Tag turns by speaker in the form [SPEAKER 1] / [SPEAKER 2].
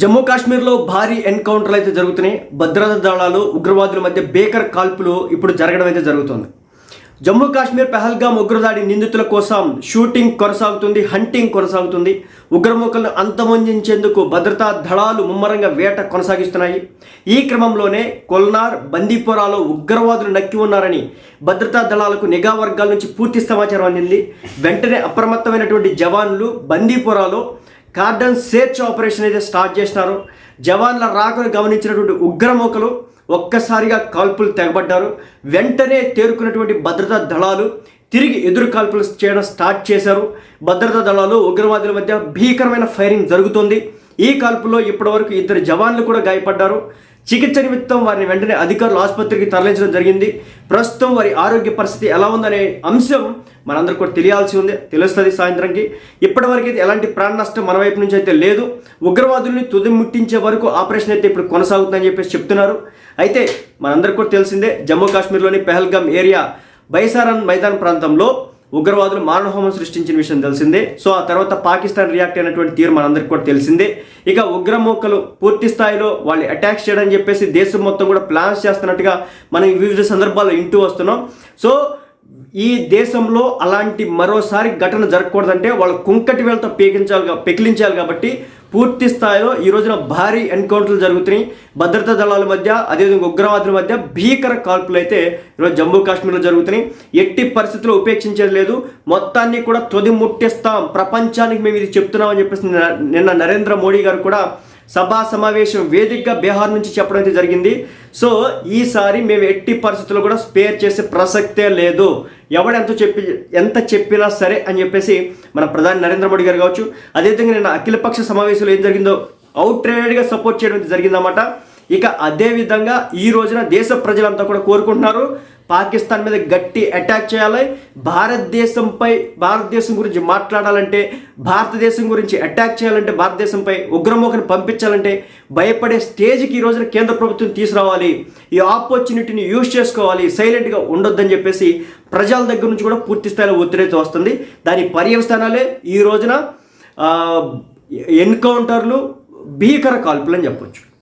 [SPEAKER 1] జమ్మూ కాశ్మీర్లో భారీ ఎన్కౌంటర్లు అయితే జరుగుతున్నాయి. భద్రతా దళాలు ఉగ్రవాదుల మధ్య బేకర్ కాల్పులు ఇప్పుడు జరగడం అయితే జరుగుతుంది. జమ్మూ కాశ్మీర్ పెహల్గాం ఉగ్రదాడి నిందితుల కోసం షూటింగ్ కొనసాగుతుంది హంటింగ్ కొనసాగుతుంది. ఉగ్రముఖులను అంతమొందించేందుకు భద్రతా దళాలు ముమ్మరంగా వేట కొనసాగిస్తున్నాయి. ఈ క్రమంలోనే కొల్నార్ బందీపురాలో ఉగ్రవాదులు నక్కి ఉన్నారని భద్రతా దళాలకు నిఘా వర్గాల నుంచి పూర్తి సమాచారం అందింది. వెంటనే అప్రమత్తమైనటువంటి జవాన్లు బందీపురాలో కార్డన్ సేర్చ్ ఆపరేషన్ అయితే స్టార్ట్ చేసినారు. జవాన్ల రాకను గమనించినటువంటి ఉగ్రమూకలు ఒక్కసారిగా కాల్పులు తెగబడ్డారు. వెంటనే తేరుకున్నటువంటి భద్రతా దళాలు తిరిగి ఎదురు కాల్పులు చేయడం స్టార్ట్ చేశారు. భద్రతా దళాలు ఉగ్రవాదుల మధ్య భీకరమైన ఫైరింగ్ జరుగుతుంది. ఈ కాల్పుల్లో ఇప్పటివరకు ఇద్దరు జవాన్లు కూడా గాయపడ్డారు. చికిత్స నిమిత్తం వారిని వెంటనే అధికారులు ఆసుపత్రికి తరలించడం జరిగింది. ప్రస్తుతం వారి ఆరోగ్య పరిస్థితి ఎలా ఉందనే అంశం మనందరికీ కూడా తెలియాల్సి ఉంది. తెలుస్తుంది సాయంత్రంకి. ఇప్పటివరకు అయితే ఎలాంటి ప్రాణ నష్టం మన వైపు నుంచి అయితే లేదు. ఉగ్రవాదుల్ని తుది ముట్టించే వరకు ఆపరేషన్ అయితే ఇప్పుడు కొనసాగుతుందని చెప్పేసి చెప్తున్నారు. అయితే మనందరికీ కూడా తెలిసిందే జమ్మూ కాశ్మీర్లోని పెహల్గాం ఏరియా బైసారన్ మైదాన్ ప్రాంతంలో ఉగ్రవాదులు మారణహోమం సృష్టించిన విషయం తెలిసిందే. సో ఆ తర్వాత పాకిస్తాన్ రియాక్ట్ అయినటువంటి తీరు మనందరికీ కూడా తెలిసిందే. ఇక ఉగ్రమూకలు పూర్తి స్థాయిలో వాళ్ళు అటాక్ చేయడం చెప్పేసి దేశం మొత్తం కూడా ప్లాన్స్ చేస్తున్నట్టుగా మనం వివిధ సందర్భాల్లో ఇంటూ వస్తున్నాం. సో ఈ దేశంలో అలాంటి మరోసారి ఘటన జరగకూడదంటే వాళ్ళు కుంకటి వేలతో పేకించాలి పెకిలించాలి కాబట్టి పూర్తి స్థాయిలో ఈ రోజున భారీ ఎన్కౌంటర్లు జరుగుతున్నాయి. భద్రతా దళాల మధ్య అదేవిధంగా ఉగ్రవాదుల మధ్య భీకర కాల్పులు అయితే ఈరోజు జమ్మూ కాశ్మీర్లో జరుగుతున్నాయి. ఎట్టి పరిస్థితుల్లో ఉపేక్షించేది లేదు. మొత్తాన్ని కూడా తొది ముట్టిస్తాం ప్రపంచానికి మేము ఇది చెప్తున్నామని చెప్పేసి నిన్న నరేంద్ర మోడీ గారు కూడా సభా సమావేశం వేదికగా బీహార్ నుంచి చెప్పడం అయితే జరిగింది. సో ఈసారి మేము ఎట్టి పరిస్థితుల్లో కూడా స్పేర్ చేసే ప్రసక్తే లేదు. ఎవడెంత చెప్పి ఎంత చెప్పినా సరే అని చెప్పేసి మన ప్రధాని నరేంద్ర మోడీ గారు కావచ్చు అదేవిధంగా నిన్న అఖిలపక్ష సమావేశంలో ఏం జరిగిందో అవుట్గా సపోర్ట్ చేయడం జరిగిందన్నమాట. ఇక అదే విధంగా ఈ రోజున దేశ ప్రజలంతా కూడా కోరుకుంటున్నారు. పాకిస్తాన్ మీద గట్టి అటాక్ చేయాలి. భారతదేశంపై భారతదేశం గురించి మాట్లాడాలంటే భారతదేశం గురించి అటాక్ చేయాలంటే భారతదేశంపై ఉగ్రమోహని పంపించాలంటే భయపడే స్టేజ్కి ఈ రోజున కేంద్ర ప్రభుత్వం తీసుకురావాలి. ఈ ఆపర్చునిటీని యూజ్ చేసుకోవాలి. సైలెంట్గా ఉండొద్దని చెప్పేసి ప్రజల దగ్గర నుంచి కూడా పూర్తి స్థాయిలో ఒత్తిడి అయితే వస్తుంది. దాని పర్యవస్థానాలే ఈ రోజున ఎన్కౌంటర్లు భీకర కాల్పులు అని చెప్పొచ్చు.